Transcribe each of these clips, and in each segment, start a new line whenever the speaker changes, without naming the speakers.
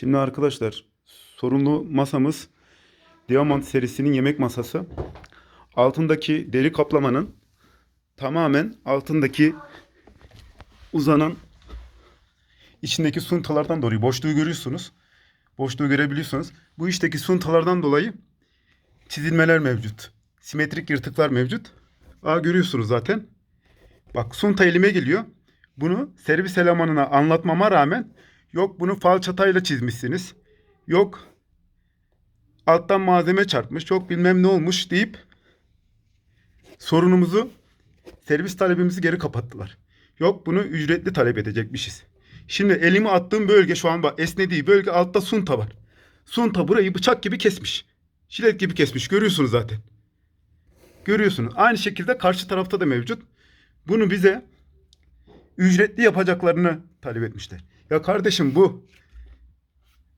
Şimdi arkadaşlar sorunlu masamız Diamant serisinin yemek masası. Altındaki deri kaplamanın tamamen altındaki uzanan içindeki suntalardan dolayı boşluğu görüyorsunuz. Boşluğu görebiliyorsunuz. Bu işteki suntalardan dolayı çizilmeler mevcut. Simetrik yırtıklar mevcut. Aa görüyorsunuz zaten. Bak sunta elime geliyor. Bunu servis elemanına anlatmama rağmen yok bunu falçatayla çizmişsiniz. Yok alttan malzeme çarpmış. Yok bilmem ne olmuş deyip sorunumuzu servis talebimizi geri kapattılar. Yok bunu ücretli talep edecekmişiz. Şimdi elimi attığım bölge şu an bak esnediği bölge altta sunta var. Sunta burayı bıçak gibi kesmiş. Jilet gibi kesmiş. Görüyorsunuz zaten. Görüyorsunuz. Aynı şekilde karşı tarafta da mevcut. Bunu bize ücretli yapacaklarını talep etmişler. Ya kardeşim bu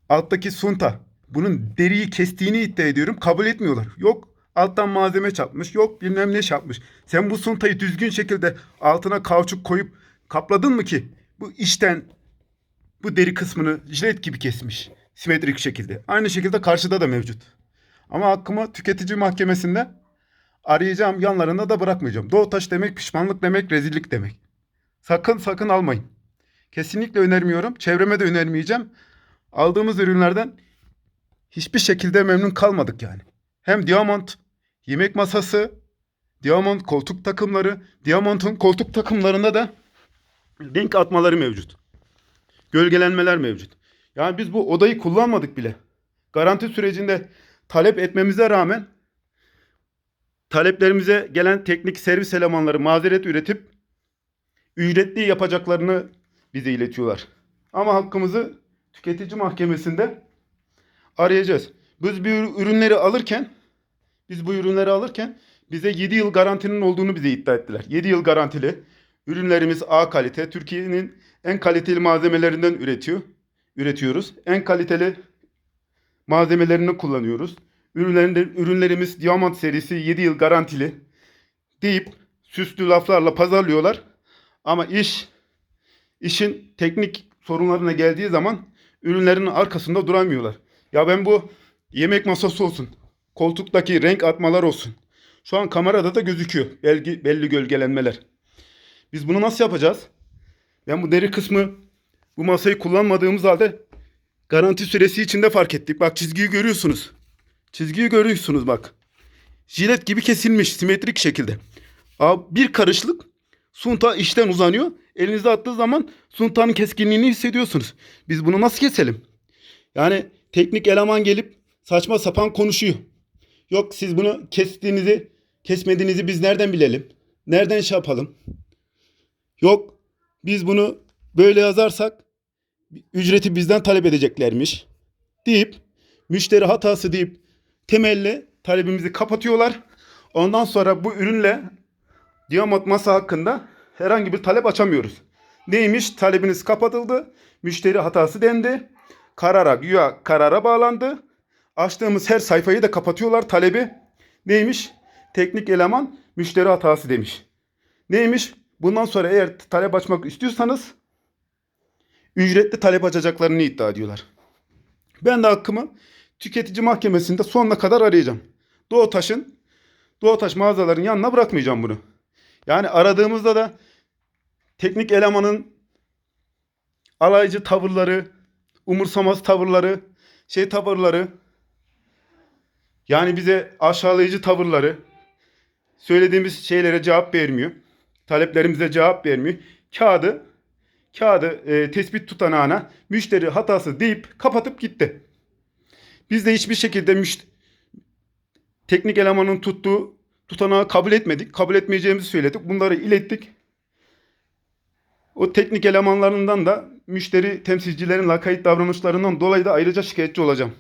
alttaki sunta bunun deriyi kestiğini iddia ediyorum. Kabul etmiyorlar. Yok alttan malzeme çarpmış. Yok bilmem ne yapmış. Sen bu suntayı düzgün şekilde altına kauçuk koyup kapladın mı ki bu içten bu deri kısmını jilet gibi kesmiş. Simetrik şekilde. Aynı şekilde karşıda da mevcut. Ama hakkımı tüketici mahkemesinde arayacağım yanlarında da bırakmayacağım. Doğutaş demek pişmanlık demek rezillik demek. Sakın sakın almayın. Kesinlikle önermiyorum. Çevreme de önermeyeceğim. Aldığımız ürünlerden hiçbir şekilde memnun kalmadık yani. Hem Diamond yemek masası, Diamond koltuk takımları, Diamond'un koltuk takımlarında da renk atmaları mevcut. Gölgelenmeler mevcut. Yani biz bu odayı kullanmadık bile. Garanti sürecinde talep etmemize rağmen taleplerimize gelen teknik servis elemanları mazeret üretip ücretli yapacaklarını bize iletiyorlar. Ama hakkımızı tüketici mahkemesinde arayacağız. Biz bu ürünleri alırken biz bu ürünleri alırken bize 7 yıl garantinin olduğunu bize iddia ettiler. 7 yıl garantili. Ürünlerimiz A kalite. Türkiye'nin en kaliteli malzemelerinden üretiyor. Üretiyoruz. En kaliteli malzemelerini kullanıyoruz. Ürünlerinde, ürünlerimiz Diamant serisi 7 yıl garantili deyip süslü laflarla pazarlıyorlar. Ama iş işin teknik sorunlarına geldiği zaman ürünlerin arkasında duramıyorlar. Ya ben bu yemek masası olsun, koltuktaki renk atmalar olsun. Şu an kamerada da gözüküyor belli, belli gölgelenmeler. Biz bunu nasıl yapacağız? Ben bu deri kısmı bu masayı kullanmadığımız halde garanti süresi içinde fark ettik. Bak çizgiyi görüyorsunuz. Çizgiyi görüyorsunuz bak. Jilet gibi kesilmiş simetrik şekilde. Abi bir karışlık sunta içten uzanıyor. Elinize attığı zaman suntanın keskinliğini hissediyorsunuz. Biz bunu nasıl keselim? Yani teknik eleman gelip saçma sapan konuşuyor. Yok siz bunu kestiğinizi, kesmediğinizi biz nereden bilelim? Nereden şey yapalım? Yok biz bunu böyle yazarsak ücreti bizden talep edeceklermiş deyip müşteri hatası deyip temelli talebimizi kapatıyorlar. Ondan sonra bu ürünle Diamond masa hakkında herhangi bir talep açamıyoruz. Neymiş? Talebiniz kapatıldı. Müşteri hatası dendi. Karara, güya karara bağlandı. Açtığımız her sayfayı da kapatıyorlar talebi. Neymiş? Teknik eleman müşteri hatası demiş. Neymiş? Bundan sonra eğer talep açmak istiyorsanız ücretli talep açacaklarını iddia ediyorlar. Ben de hakkımı tüketici mahkemesinde sonuna kadar arayacağım. Doğutaş'ın Doğutaş mağazaların yanına bırakmayacağım bunu. Yani aradığımızda da teknik elemanın alaycı tavırları, umursamaz tavırları, şey tavırları, yani bize aşağılayıcı tavırları, söylediğimiz şeylere cevap vermiyor. Taleplerimize cevap vermiyor. Kağıdı, kağıdı e, tespit tutanağına müşteri hatası deyip kapatıp gitti. Biz de hiçbir şekilde müşt teknik elemanın tuttuğu tutanağı kabul etmedik. Kabul etmeyeceğimizi söyledik. Bunları ilettik. O teknik elemanlarından da müşteri temsilcilerin lakayt davranışlarından dolayı da ayrıca şikayetçi olacağım.